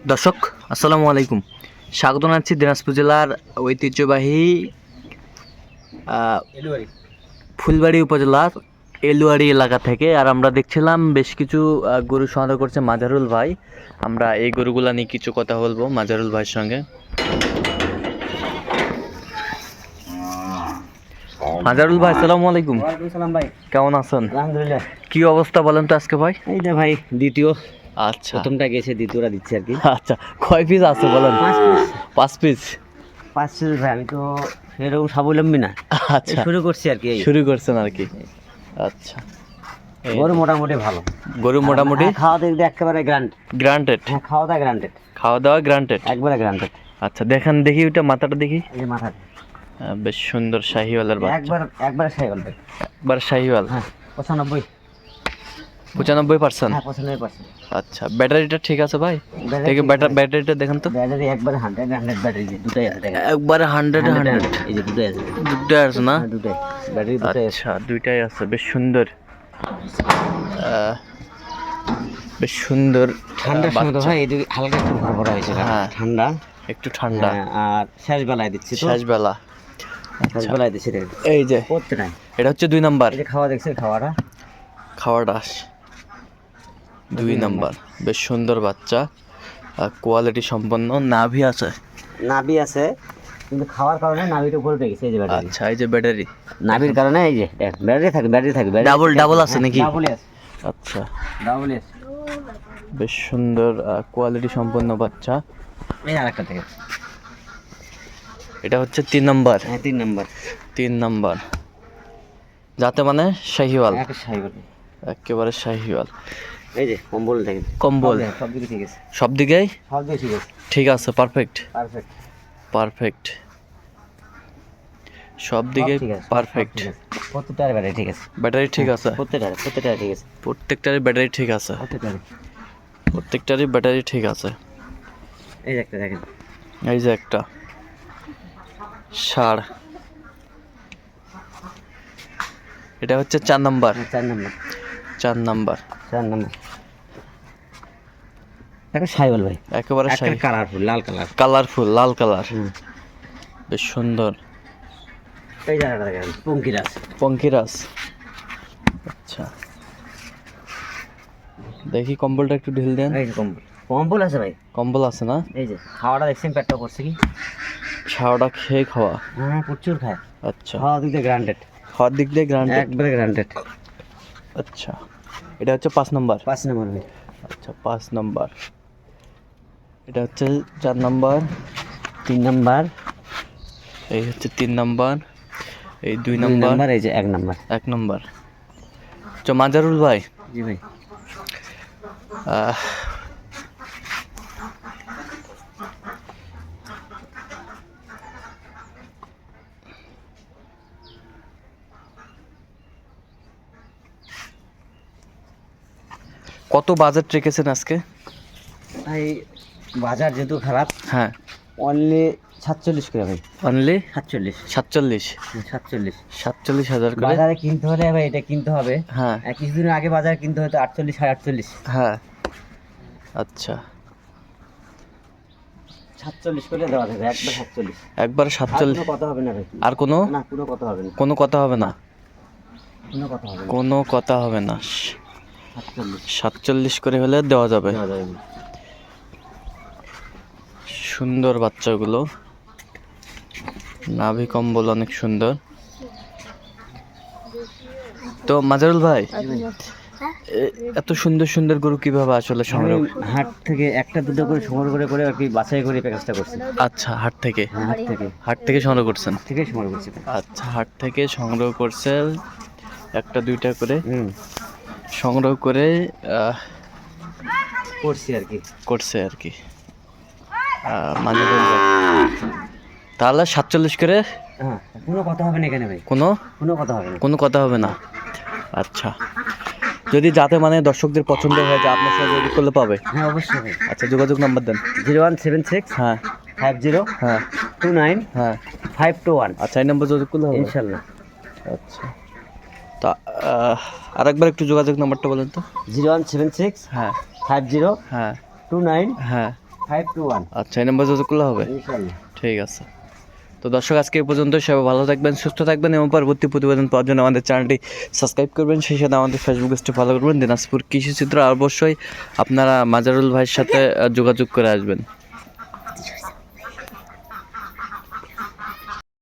দর্শক আসসালামু আলাইকুম। স্বাগত জানাচ্ছি দিনাজপুর জেলার ঐতিহ্যবাহী ফুলবাড়ি উপজেলার এলুয়ারি এলাকা থেকে। আর আমরা দেখছিলাম বেশ কিছু গরু সংগ্রহ করছে মাজারুল ভাই। আমরা এই গরুগুলা নিয়ে কিছু কথা বলব মাজারুল ভাইয়ের সঙ্গে। মাজারুল ভাই আসসালামু আলাইকুম। সালাম ভাই। কেমন আছেন? আলহামদুলিল্লাহ। কি অবস্থা বলেন তো আজকে ভাই? এই যে ভাই দ্বিতীয়। আচ্ছা। প্রথমটা গেছে দ্বিতীয়টা দিচ্ছে আর কি। আচ্ছা কয় পিস আছে বলেন? পাঁচ পিস পাঁচ পিস পাঁচ পিস ভাই আমি তো সেরকম স্বাবলম্বী না। আচ্ছা। শুরু করছি আর কি শুরু করছেন আর কি। আচ্ছা। গরু মোটামুটি ভালো। গরু মোটামুটি? হ্যাঁ, খাওয়া দেখতে একেবারে গ্রান্ট গ্রান্টেড হ্যাঁ খাওয়া দাওয়া গ্রান্টেড খাওয়া দাওয়া গ্রান্টেড একবারে গ্রান্টেড আচ্ছা দেখেন দেখি ওইটা মাথাটা দেখি। এই যে মাথা বেশ সুন্দর শাহিওয়ালের বাচ্চা। একবার একবারে সাই একবার শাহিওয়াল। হ্যাঁ পঁচানব্বই। পঁচানব্বই পার্সেন্ট হ্যাঁ পঁচানব্বই পার্সেন্ট আচ্ছা ব্যাটারিটা ঠিক আছে ভাই? দেখি ব্যাটার ব্যাটারিটা দেখেন তো। ব্যাটারি একবারে হান্ড্রেড হান্ড্রেড ব্যাটারি দুটাই আছে একবারে হান্ড্রেড হান্ড্রেড এই যে দুটাই আছে। দুটাই আছে না? হ্যাঁ দুটাই। ব্যাটারি দুটাই আচ্ছা দুইটাই আছে বেশ সুন্দর। বেশ সুন্দর ঠান্ডার সময় ভাই এদিকে হালকা একটু ভর ভরা হয়েছে হ্যাঁ। ঠান্ডা। একটু ঠান্ডা। হ্যাঁ, আর শেষ বেলায় দিচ্ছি তো। শেষ বেলা। শেষ বেলায় দিচ্ছি এই যে এটা হচ্ছে দুই নাম্বার। এই যে খাওয়া দেখছে খাওয়াটা? খাওয়ার ডাস দুই নাম্বার। বেশ সুন্দর বাচ্চা। কোয়ালিটি সম্পন্ন নাভি আছে। নাভি আছে কিন্তু খাওয়ার কারণে নাভিটা উপরে উঠে গেছে এই যে ব্যাটারি আচ্ছা এই যে ব্যাটারি নাভির কারণে এই যে দেখ ব্যাটারি থাকে ব্যাটারি থাকে Double, double আছে নাকি? ডাবল আছে আচ্ছা। ডাবল আছে বেশ সুন্দর কোয়ালিটি সম্পন্ন বাচ্চা। এই আরেকটা থেকে। এটা হচ্ছে তিন নাম্বার। হ্যাঁ তিন নাম্বার। তিন নাম্বার। যাতে মানে শাহিওয়াল। এক একেবারে শাহিওয়াল। এই যে কম্বল দেখেন। কম্বল। সব দিকে ঠিক আছে। সব দিকেই? সব দিকে ঠিক আছে। ঠিক আছে পারফেক্ট পারফেক্ট পারফেক্ট সব দিকে ঠিক আছে পারফেক্ট প্রত্যেকটার ব্যাটারি ঠিক আছে। ব্যাটারি ঠিক আছে? প্রত্যেকটার প্রত্যেকটার ঠিক আছে। প্রত্যেকটারই ব্যাটারি ঠিক আছে? প্রত্যেকটার প্রত্যেকটারই ব্যাটারি ঠিক আছে? এই যে একটা দেখেন। এই যে একটা। ষাড় এটা হচ্ছে চার নাম্বার। হ্যাঁ, চার নাম্বার। চার নাম্বার। চার নাম্বার। একটা সাইবল ভাই। একেবারে কালারফুল লাল কালার কালারফুল লাল কালার বেশ সুন্দর। এই জায়গাটা দেখেন পঙ্কিরাজ। পঙ্কিরাস আচ্ছা। দেখি কম্বলটা একটু ঢিল দেন। এই কম্বল। কম্বল আছে ভাই। কম্বল আছে না? এই যে খাওয়াটা দেখছেন পেটটা করছে কি? ছাওয়াটা খেয়ে খাওয়া। হ্যাঁ প্রচুর খায়। আচ্ছা। খাওয়া দিক দিয়ে গ্রান্টেড খাওয়ার দিক দিয়ে গ্রান্টেড একবারে গ্রান্টেড আচ্ছা। এটা হচ্ছে পাঁচ নাম্বার। পাঁচ নাম্বার ভাই। আচ্ছা পাঁচ নাম্বার। এটা হচ্ছে চার নাম্বার তিন নাম্বার এই হচ্ছে তিন নাম্বার এই দুই নাম্বার এই যে এক নাম্বার। এক নাম্বার। তো মাজারুল ভাই। জি ভাই। কত বাজেট রেখেছেন আজকে? ভাই বাজার যেহেতু খারাপ হ্যাঁ। অনলি সাতচল্লিশ করে ভাই। অনলি সাতচল্লিশ। সাতচল্লিশ। সাতচল্লিশ। সাতচল্লিশ হাজার করে? বাজারে কিনতে হলে ভাই এটা কিনতে হবে। হ্যাঁ। কিছুদিন আগে বাজারে কিনতে হতো আটচল্লিশ সাড়ে আটচল্লিশ। হ্যাঁ। আচ্ছা। সাতচল্লিশ করে দেওয়া যাবে একবার সাতচল্লিশ। একবার সাতচল্লিশ। কথা হবে না ভাই। আর কোনো? না কোনো কথা হবে না। কোনো কথা হবে না? কোনো কথা হবে না। কোনো কথা হবে না। সাতচল্লিশ। সাতচল্লিশ করে হলে দেওয়া যাবে। দেওয়া যাবে। সুন্দর বাচ্চাগুলো। নাভি কম্বল অনেক সুন্দর। তো মাজারুল ভাই এত সুন্দর সুন্দর গরু কীভাবে আসলে সংগ্রহ হাট থেকে একটা দুটো করে সংগ্রহ করে করে আর কি বাছাই করে প্যাকেজটা করছি। আচ্ছা হাট থেকে? হ্যাঁ হাট থেকে। হাট থেকে সংগ্রহ করছেন? থেকে সংগ্রহ করছি আচ্ছা হাট থেকে সংগ্রহ করছে একটা দুইটা করে। সংগ্রহ করে করছি আর কি। করছে আর কি। তাহলে সাতচল্লিশ করে হ্যাঁ কোনো কথা হবে না এখানে ভাই। কোনো? কোনো কথা হবে না। কোনো কথা হবে না। আচ্ছা। যদি যাতে মানে দর্শকদের পছন্দ হয় যে আপনার সাথে যোগাযোগ করলে পাবে। হ্যাঁ অবশ্যই আচ্ছা যোগাযোগ নাম্বার দেন। জিরো ওয়ান সেভেন সিক্স হ্যাঁ। ফাইভ জিরো হ্যাঁ। টু নাইন হ্যাঁ। Five two one. আচ্ছা এই নাম্বার যোগাযোগ করলে হবে? ইনশাল্লাহ। আচ্ছা। তা আহ, আরেকবার একটু যোগাযোগ নাম্বারটা বলেন তো। জিরো ওয়ান সেভেন সিক্স হ্যাঁ। ফাইভ জিরো হ্যাঁ। টু নাইন হ্যাঁ। আচ্ছা এই নাম্বার যোগাযোগ করলে হবে? ঠিক আছে। তো দর্শক আজকে পর্যন্ত সবাই ভালো থাকবেন সুস্থ থাকবেন এবং পরবর্তী প্রতিবেদন পাওয়ার জন্য আমাদের চ্যানেলটি সাবস্ক্রাইব করবেন। সেই সাথে আমাদের ফেসবুক পেজটি ফলো করবেন। দিনাজপুর কৃষি চিত্র অবশ্যই আপনারা মাজারুল ভাইয়ের সাথে যোগাযোগ করে আসবেন।